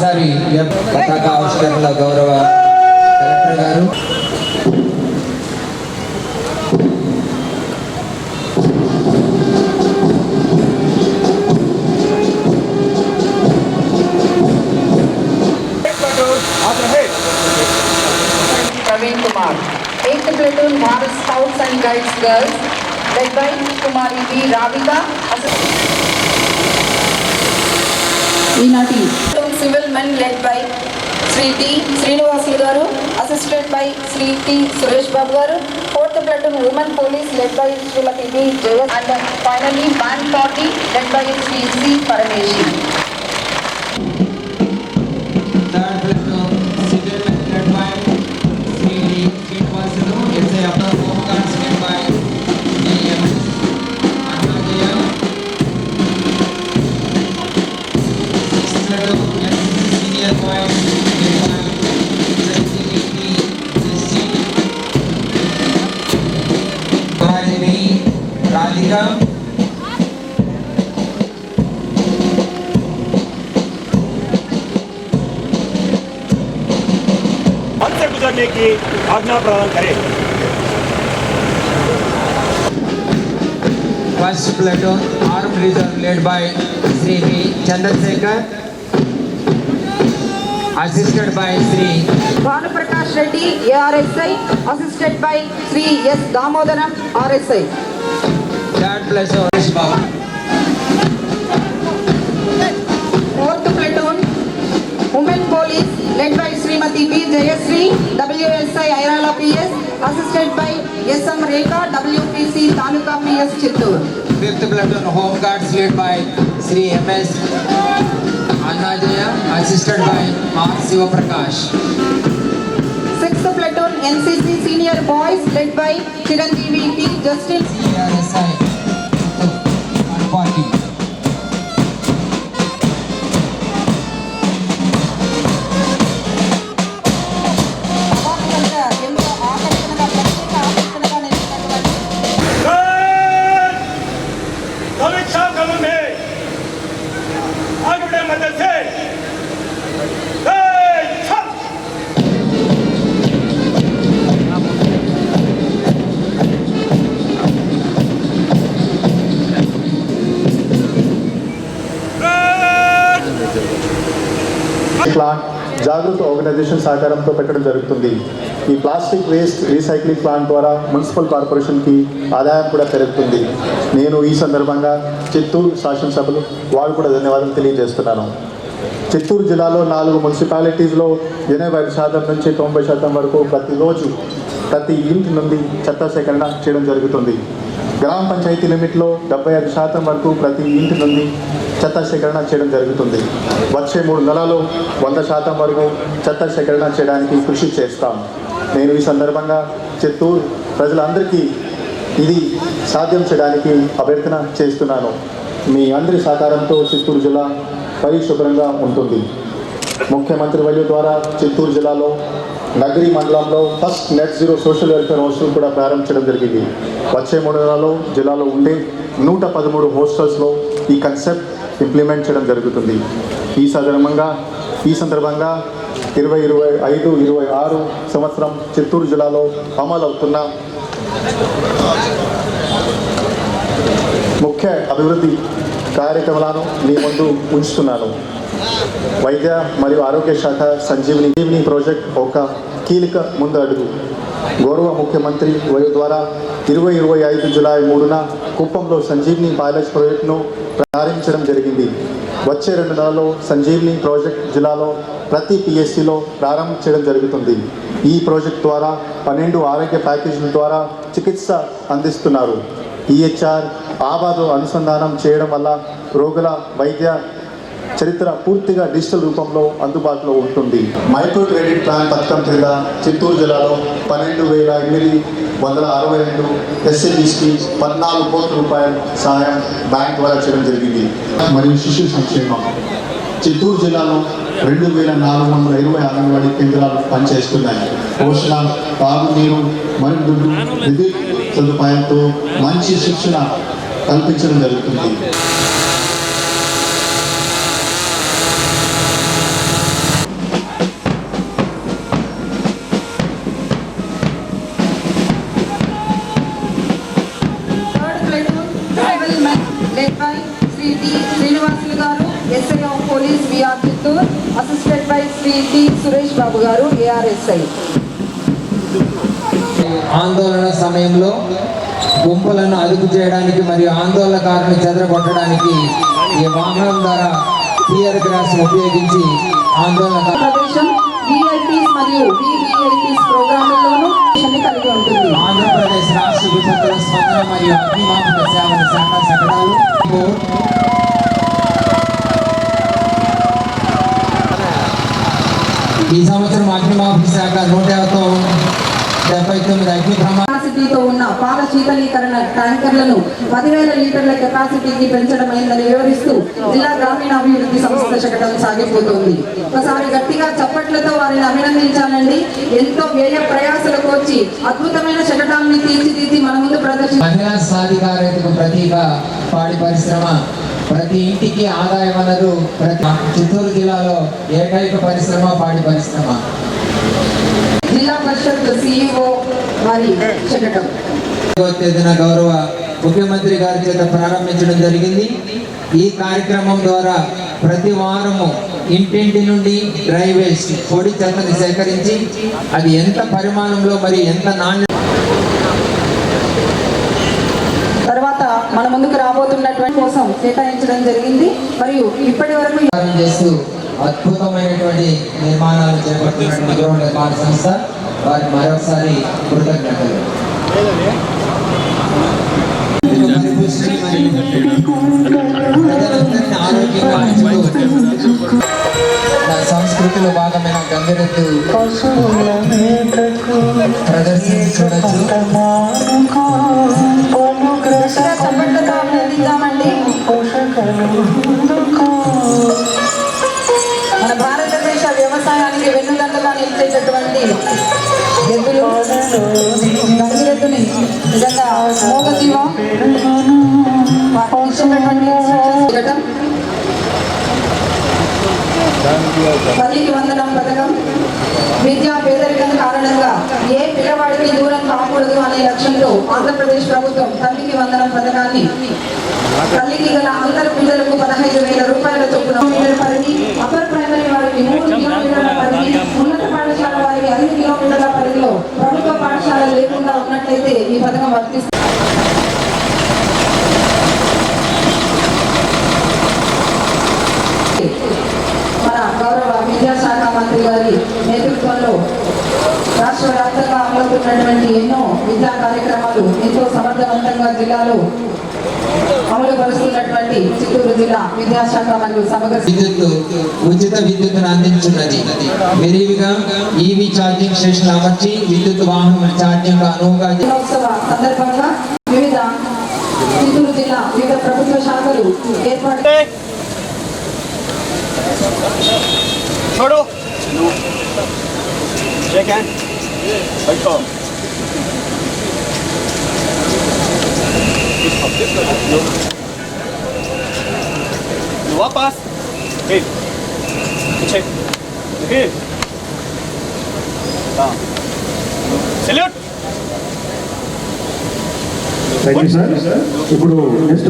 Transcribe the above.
ఒకసారి పతాక ఆవిష్కరణలో గౌరవ కలెక్టర్ గారు Praveen Kumar. 8th platoon Bharat Scouts and Guides Girls, led by Kumari V. Radhika. ఈనాటి civil led by Shri T Srinivasulu garu assisted by Shri T Suresh Babu garu fourth platoon women police led by Shrimati V Jaya and finally band party led by Shri C Parameshwari देखा अंतर गुजरने की आज्ञा प्रदान करें। First platoon arm reserve led by Shri V Chandrashekar assisted by Shri Bhanuprakash Reddy ARSI assisted by Shri S Damodaram RSI God bless all. Is bound. Fourth platoon, Women Police, led by Srimati P. Jayasri, WSI Airala PS, assisted by SM Rekha, WPC Taluka PS Chittur. Fifth platoon, Home Guards, led by Sri MS Annajaya, assisted by Mark Siva Prakash. Sixth platoon NCC senior boys led by Chiranjeevi P. Justin. CRSI. Jagruta organization సహకారంతో పెట్టడం జరుగుతుంది. ఈ plastic waste recycling plant ద్వారా municipal కార్పొరేషన్కి ఆదాయం కూడా పెరుగుతుంది. నేను ఈ సందర్భంగా చిత్తూరు శాసనసభలు వారు కూడా ధన్యవాదాలు తెలియజేస్తున్నాను. చిత్తూరు జిల్లాలో నాలుగు మున్సిపాలిటీస్లో ఎనభై ఐదు శాతం నుంచి తొంభై శాతం వరకు ప్రతిరోజు ప్రతి ఇంటి నుండి చెత్త సేకరణ చేయడం జరుగుతుంది. గ్రామ పంచాయతీ లిమిట్లో డెబ్బై ఐదు శాతం వరకు ప్రతి ఇంటి నుండి చెత్త సేకరణ చేయడం జరుగుతుంది. వచ్చే మూడు నెలలు వంద శాతం వరకు చెత్త సేకరణ చేయడానికి కృషి చేస్తాం. నేను ఈ సందర్భంగా చిత్తూరు ప్రజలందరికీ ఇది సాధ్యం చేయడానికి అభ్యర్థన చేస్తున్నాను. మీ అందరి సహకారంతో చిత్తూరు జిల్లా పరిశుభ్రంగా ఉంటుంది. ముఖ్యమంత్రి వైద్యు ద్వారా చిత్తూరు జిల్లాలో నగరి మండలంలో first net zero social welfare hostel కూడా ప్రారంభించడం జరిగింది. వచ్చే మూడు నెలలో జిల్లాలో ఉండే నూట పదమూడు హాస్టల్స్లో ఈ కన్సెప్ట్ ఇంప్లిమెంట్ చేయడం జరుగుతుంది. ఈ సందర్భంగా ఈ సందర్భంగా ఇరవై ఇరవై ఐదు ఇరవై ఆరు సంవత్సరం చిత్తూరు జిల్లాలో అమలు అవుతున్న ముఖ్య అభివృద్ధి కార్యక్రమాలను మీ ముందు ఉంచుతున్నాను. వైద్య మరియు ఆరోగ్య శాఖ సంజీవిని ఈవినింగ్ ప్రాజెక్ట్ ఒక కీలక ముందు అడుగు గౌరవ ముఖ్యమంత్రి వయు ద్వారా ఇరవై ఇరవై ఐదు జులై మూడున కుప్పంలో సంజీవ్ని పైలట్ ప్రాజెక్టును ప్రారంభించడం జరిగింది. వచ్చే రెండు నెలల్లో సంజీవ్ని ప్రాజెక్ట్ జిల్లాలో ప్రతి పిఎస్సిలో ప్రారంభించడం జరుగుతుంది. ఈ ప్రాజెక్ట్ ద్వారా పన్నెండు ఆరోగ్య ప్యాకేజీల ద్వారా చికిత్స అందిస్తున్నారు. ఈహెచ్ఆర్ ఆబాదు అనుసంధానం చేయడం వల్ల రోగుల వైద్య చరిత్ర పూర్తిగా డిజిటల్ రూపంలో అందుబాటులో ఉంటుంది. మైక్రో క్రెడిట్ ప్లాన్ పథకం కింద చిత్తూరు జిల్లాలో పన్నెండు వేల ఎనిమిది వందల అరవై రెండు ఎస్ఎల్ఈస్కి పద్నాలుగు కోట్ల రూపాయల సహాయం బ్యాంక్ ద్వారా చేయడం జరిగింది. మరియు శిశు సంక్షేమం. చిత్తూరు జిల్లాలో రెండు వేల నాలుగు వందల ఇరవై అంగన్వాడీ కేంద్రాలు పనిచేస్తున్నాయి. పోషణ తాగునీరు మరియు విద్యుత్ సదుపాయంతో మంచి శిక్షణ కల్పించడం జరుగుతుంది. సురేష్ బాబు గారు ఏఆర్ఎస్ఐ. ఆందోళన సమయంలో గుంపులను అదుపు చేయడానికి మరియు ఆందోళనకారులను చెదరగొట్టడానికి ఈ వాహనం ద్వారా టియర్ గ్రాస్ ఉపయోగించి ఆందోళన ప్రదేశం విఐపీస్ మరియు వివిఐపీస్ ప్రోగ్రాముల్లోనూ కలిగి ఉంటుంది. ఆంధ్రప్రదేశ్ రాష్ట్ర విపత్తుల స్పందన మరియు అగ్నిమాపక సేవల శాఖ శకటాలు ఈ సంవత్సరం అగ్నిమాపక శాఖ నూట యాభై డెబ్బై తొమ్మిది అగ్ని ప్రమాద కెపాసిటీతో ఉన్న పాల శీతలీకరణ ట్యాంకర్లను పదివేల లీటర్ల కెపాసిటీకి పెంచడమైందని వివరిస్తూ జిల్లా గ్రామీణాభివృద్ధి సంస్థ శకటం సాగిపోతోంది. ఒకసారి గట్టిగా చప్పట్లతో వారిని అభినందించాలండి. ఎంతో వ్యయ ప్రయాసలకు వచ్చి అద్భుతమైన శకటాన్ని తీర్చిదిద్ది మన ముందు ప్రదర్శన మహిళా సాధికారతకు ప్రతీక పాడి పరిశ్రమ. ప్రతి ఇంటికి ఆదాయ వనరు ప్రతి చిత్తూరు జిల్లాలో ఏకైక పరిశ్రమ పాడి పరిశ్రమ. పరిషత్ సిఇఓ వారి శకటం ఐదవ తేదీన గౌరవ ముఖ్యమంత్రి గారి చేత ప్రారంభించడం జరిగింది. ఈ కార్యక్రమం ద్వారా ప్రతి వారము ఇంటింటి నుండి డ్రై వేస్ట్ పొడి చెత్తని సేకరించి అది ఎంత పరిమాణంలో మరి ఎంత నాణ్య తర్వాత మన ముందుకు రాబోతున్నటువంటి కోసం కేటాయించడం జరిగింది. మరియు ఇప్పటి వరకు చేస్తూ అద్భుతమైనటువంటి నిర్మాణాలు చేపడుతున్నటువంటి గృహ నిర్మాణ సంస్థ. వారికి మరొకసారి కృతజ్ఞతలు. సంస్కృతిలో భాగమైన గంగిరెద్దు ప్రదర్శన మన భారతదేశ వ్యవసాయానికి వెన్నుదండగా నిలిచేటటువంటి ఎద్దులు గంగిరెద్దుని నిజంగా తల్లికి వందనం పథకం విద్యా పేదరికం కారణంగా ఏ పిల్లవాడికి దూరం కాకూడదు అనే లక్ష్యంతో ఆంధ్రప్రదేశ్ ప్రభుత్వం తల్లికి వందనం పథకాన్ని తల్లికి గల అందరి పిల్లలకు పదహైదు వేల రూపాయల చొప్పున ప్రభుత్వ పాఠశాల లేకుండా ఉన్నట్లయితే ఈ పథకం వర్తిస్తుంది. మన గౌరవ విద్యాశాఖ మంత్రి గారి నేతృత్వంలో రాష్ట్ర వ్యాప్తంగా అమలవుతున్నటువంటి ఎన్నో విద్యా కార్యక్రమాలు ఎంతో సమర్థవంతంగా జిల్లాలో అమలు పరుస్తున్నటువంటి చిత్తూరు జిల్లా విద్యాశాఖ మరియు సమగ్ర విద్యుత్ ఉచిత విద్యుత్తును అందించున్నది విరివిగా ఈవీ ఛార్జింగ్ స్టేషన్ అమర్చి విద్యుత్ వాహనం ఛార్జింగ్ అనువుగా దినోత్సవ సందర్భంగా వివిధ చిత్తూరు జిల్లా వివిధ ప్రభుత్వ శాఖలు ఏర్పాటు छोड़ो शेक हैंड बैठो वापस Hey. Check. Hey. Down. Salute. Thank you, sir. ఇప్పుడు నెక్స్ట్